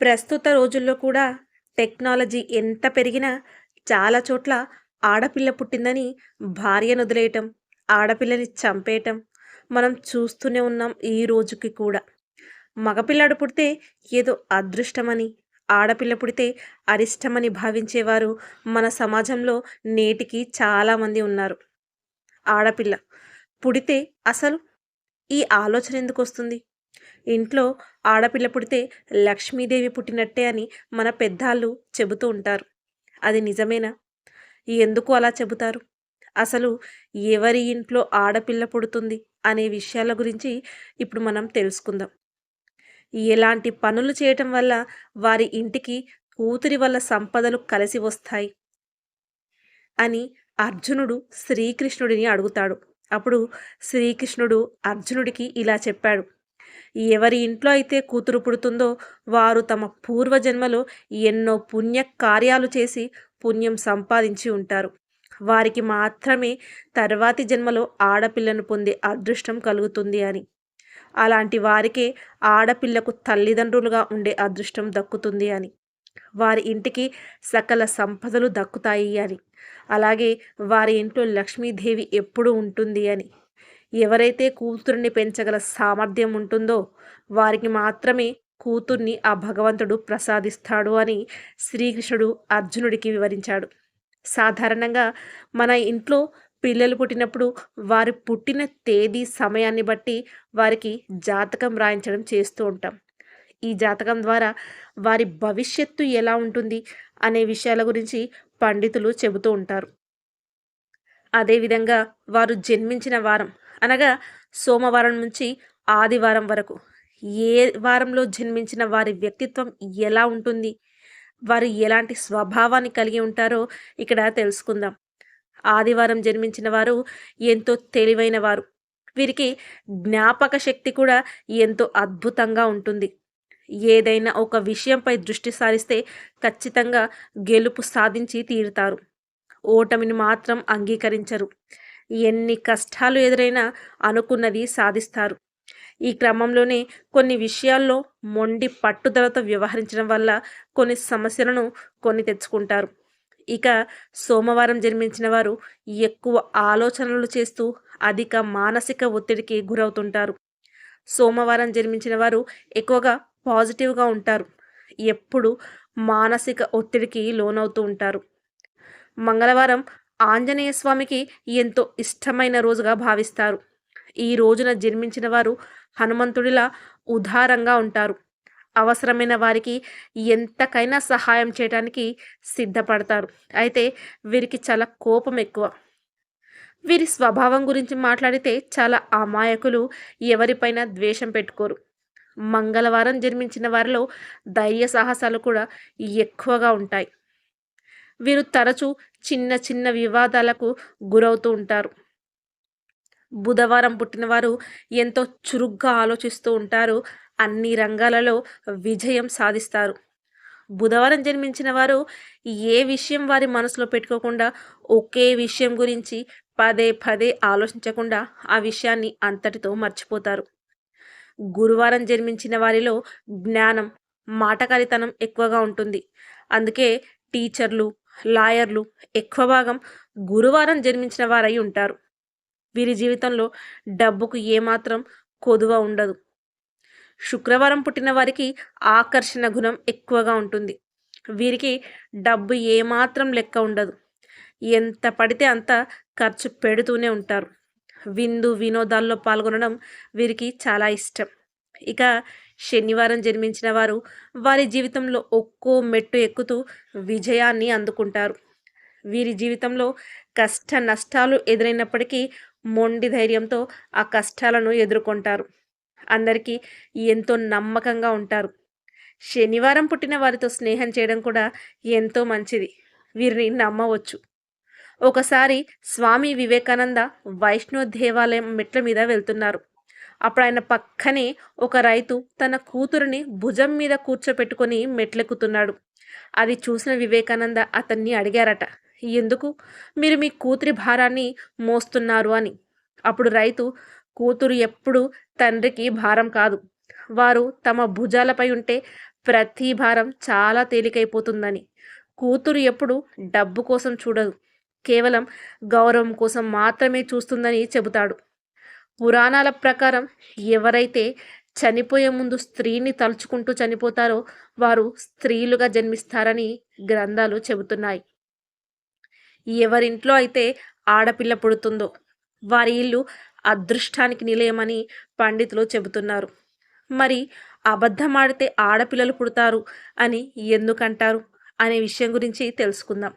ప్రస్తుత రోజుల్లో కూడా టెక్నాలజీ ఎంత పెరిగినా చాలా చోట్ల ఆడపిల్ల పుట్టిందని భార్యను వదిలేయటం ఆడపిల్లని చంపేయటం మనం చూస్తూనే ఉన్నాం ఈ రోజుకి కూడా. మగపిల్లాడు పుడితే ఏదో అదృష్టమని ఆడపిల్ల పుడితే అరిష్టమని భావించేవారు మన సమాజంలో నేటికి చాలామంది ఉన్నారు. ఆడపిల్ల పుడితే అసలు ఈ ఆలోచన ఎందుకు వస్తుంది? ఇంట్లో ఆడపిల్ల పుడితే లక్ష్మీదేవి పుట్టినట్టే అని మన పెద్దాళ్ళు చెబుతూ ఉంటారు. అది నిజమేనా? ఎందుకు అలా చెబుతారు? అసలు ఎవరి ఇంట్లో ఆడపిల్ల పుడుతుంది అనే విషయాల గురించి ఇప్పుడు మనం తెలుసుకుందాం. ఎలాంటి పనులు చేయటం వల్ల వారి ఇంటికి కూతురి వల్ల సంపదలు కలిసి వస్తాయి అని అర్జునుడు శ్రీకృష్ణుడిని అడుగుతాడు. అప్పుడు శ్రీకృష్ణుడు అర్జునుడికి ఇలా చెప్పాడు. ఎవరి ఇంట్లో అయితే కూతురు పుడుతుందో వారు తమ పూర్వజన్మలో ఎన్నో పుణ్య కార్యాలు చేసి పుణ్యం సంపాదించి ఉంటారు. వారికి మాత్రమే తర్వాతి జన్మలో ఆడపిల్లను పొందే అదృష్టం కలుగుతుంది అని. అలాంటి వారికే ఆడపిల్లకు తల్లిదండ్రులుగా ఉండే అదృష్టం దక్కుతుంది అని. వారి ఇంటికి సకల సంపదలు దక్కుతాయి అని. అలాగే వారి ఇంట్లో లక్ష్మీదేవి ఎప్పుడు ఉంటుంది అని. ఎవరైతే కూతుర్ని పెంచగల సామర్థ్యం ఉంటుందో వారికి మాత్రమే కూతుర్ని ఆ భగవంతుడు ప్రసాదిస్తాడు అని శ్రీకృష్ణుడు అర్జునుడికి వివరించాడు. సాధారణంగా మన ఇంట్లో పిల్లలు పుట్టినప్పుడు వారి పుట్టిన తేదీ సమయాన్ని బట్టి వారికి జాతకం రాయించడం చేస్తూ ఉంటాం. ఈ జాతకం ద్వారా వారి భవిష్యత్తు ఎలా ఉంటుంది అనే విషయాల గురించి పండితులు చెబుతూ ఉంటారు. అదేవిధంగా వారు జన్మించిన వారం అనగా సోమవారం నుంచి ఆదివారం వరకు. ఏ వారంలో జన్మించిన వారి వ్యక్తిత్వం ఎలా ఉంటుంది? వారు ఎలాంటి స్వభావాన్ని కలిగి ఉంటారో ఇక్కడ తెలుసుకుందాం. ఆదివారం జన్మించిన వారు ఎంతో తెలివైన వారు. వీరికి జ్ఞాపక శక్తి కూడా ఎంతో అద్భుతంగా ఉంటుంది. ఏదైనా ఒక విషయంపై దృష్టి సారిస్తే ఖచ్చితంగా గెలుపు సాధించి తీరుతారు. ఓటమిని మాత్రం అంగీకరించరు. ఎన్ని కష్టాలు ఎదురైనా అనుకున్నది సాధిస్తారు. ఈ క్రమంలోనే కొన్ని విషయాల్లో మొండి పట్టుదలతో వ్యవహరించడం వల్ల కొన్ని సమస్యలను కొని తెచ్చుకుంటారు. ఇక సోమవారం జన్మించిన వారు ఎక్కువ ఆలోచనలు చేస్తూ అధిక మానసిక ఒత్తిడికి గురవుతుంటారు. సోమవారం జన్మించిన వారు ఎక్కువగా పాజిటివ్గా ఉంటారు. ఎప్పుడు మానసిక ఒత్తిడికి లోనవుతూ ఉంటారు. మంగళవారం ఆంజనేయ స్వామికి ఎంతో ఇష్టమైన రోజుగా భావిస్తారు. ఈ రోజున జన్మించిన వారు హనుమంతుడిలా ఉదారంగా ఉంటారు. అవసరమైన వారికి ఎంతకైనా సహాయం చేయడానికి సిద్ధపడతారు. అయితే వీరికి చాలా కోపం ఎక్కువ. వీరి స్వభావం గురించి మాట్లాడితే చాలా అమాయకులు ఎవరిపైన ద్వేషం పెట్టుకోరు. మంగళవారం జన్మించిన వారిలో ధైర్య సాహసాలు కూడా ఎక్కువగా ఉంటాయి. వీరు తరచూ చిన్న చిన్న వివాదాలకు గురవుతూ ఉంటారు. బుధవారం పుట్టినవారు ఎంతో చురుగ్గా ఆలోచిస్తూ ఉంటారు. అన్ని రంగాలలో విజయం సాధిస్తారు. బుధవారం జన్మించిన వారు ఏ విషయం వారి మనసులో పెట్టుకోకుండా ఒకే విషయం గురించి పదే పదే ఆలోచించకుండా ఆ విషయాన్ని అంతటితో మర్చిపోతారు. గురువారం జన్మించిన వారిలో జ్ఞానం మాటకారితనం ఎక్కువగా ఉంటుంది. అందుకే టీచర్లు లాయర్లు ఎక్కువ భాగం గురువారం జన్మించిన వారై ఉంటారు. వీరి జీవితంలో డబ్బుకు ఏమాత్రం కొదువ ఉండదు. శుక్రవారం పుట్టిన వారికి ఆకర్షణ గుణం ఎక్కువగా ఉంటుంది. వీరికి డబ్బు ఏమాత్రం లెక్క ఉండదు. ఎంత పడితే అంత ఖర్చు పెడుతూనే ఉంటారు. విందు వినోదాల్లో పాల్గొనడం వీరికి చాలా ఇష్టం. ఇక శనివారం జన్మించిన వారు వారి జీవితంలో ఒక్కో మెట్టు ఎక్కుతూ విజయాన్ని అందుకుంటారు. వీరి జీవితంలో కష్ట నష్టాలు ఎదురైనప్పటికీ మొండి ధైర్యంతో ఆ కష్టాలను ఎదుర్కొంటారు. అందరికీ ఎంతో నమ్మకంగా ఉంటారు. శనివారం పుట్టిన వారితో స్నేహం చేయడం కూడా ఎంతో మంచిది. వీరిని నమ్మవచ్చు. ఒకసారి స్వామి వివేకానంద వైష్ణవ దేవాలయం మెట్ల మీద వెళ్తున్నారు. అప్పుడు ఆయన పక్కనే ఒక రైతు తన కూతురిని భుజం మీద కూర్చోపెట్టుకొని మెట్లెక్కుతున్నాడు. అది చూసిన వివేకానంద అతన్ని అడిగారట ఎందుకు? మీరు మీ కూతురి భారాన్ని మోస్తున్నారు అని. అప్పుడు రైతు కూతురు ఎప్పుడు తండ్రికి భారం కాదు. వారు తమ భుజాలపై ఉంటే ప్రతి భారం చాలా తేలికైపోతుందని. కూతురు ఎప్పుడు డబ్బు కోసం చూడదు. కేవలం గౌరవం కోసం మాత్రమే చూస్తుందని చెబుతాడు. పురాణాల ప్రకారం ఎవరైతే చనిపోయే ముందు స్త్రీని తలుచుకుంటూ చనిపోతారో వారు స్త్రీలుగా జన్మిస్తారని గ్రంథాలు చెబుతున్నాయి. ఎవరింట్లో అయితే ఆడపిల్ల పుడుతుందో వారి ఇల్లు అదృష్టానికి నిలయమని పండితులు చెబుతున్నారు. మరి అబద్ధమాడితే ఆడపిల్లలు పుడతారు అని ఎందుకంటారు అనే విషయం గురించి తెలుసుకుందాం.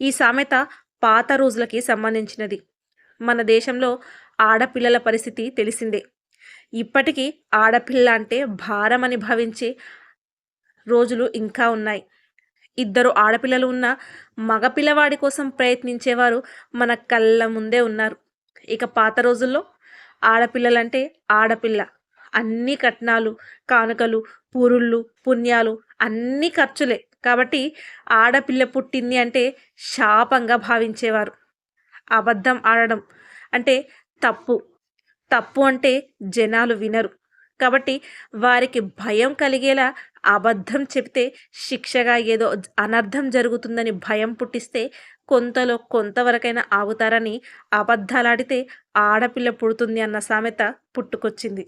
ఈ సామెత పాత రోజులకి సంబంధించినది. మన దేశంలో ఆడపిల్లల పరిస్థితి తెలిసిందే. ఇప్పటికీ ఆడపిల్ల అంటే భారమని భావించే రోజులు ఇంకా ఉన్నాయి. ఇద్దరు ఆడపిల్లలు ఉన్న మగపిల్లవాడి కోసం ప్రయత్నించేవారు మన కళ్ళ ముందే ఉన్నారు. ఇక పాత రోజుల్లో ఆడపిల్లలంటే ఆడపిల్ల. అన్ని కట్నాలు కానుకలు పురుళ్ళు పుణ్యాలు అన్ని ఖర్చులే. కాబట్టి ఆడపిల్ల పుట్టింది అంటే శాపంగా భావించేవారు. అబద్ధం ఆడడం అంటే తప్పు. తప్పు అంటే జనాలు వినరు. కాబట్టి వారికి భయం కలిగేలా అబద్ధం చెప్తే శిక్షగా ఏదో అనర్థం జరుగుతుందని భయం పుట్టిస్తే కొంతలో కొంతవరకైనా ఆగుతారని అబద్ధాలాడితే ఆడపిల్ల పుడుతుంది అన్న సామెత పుట్టుకొచ్చింది.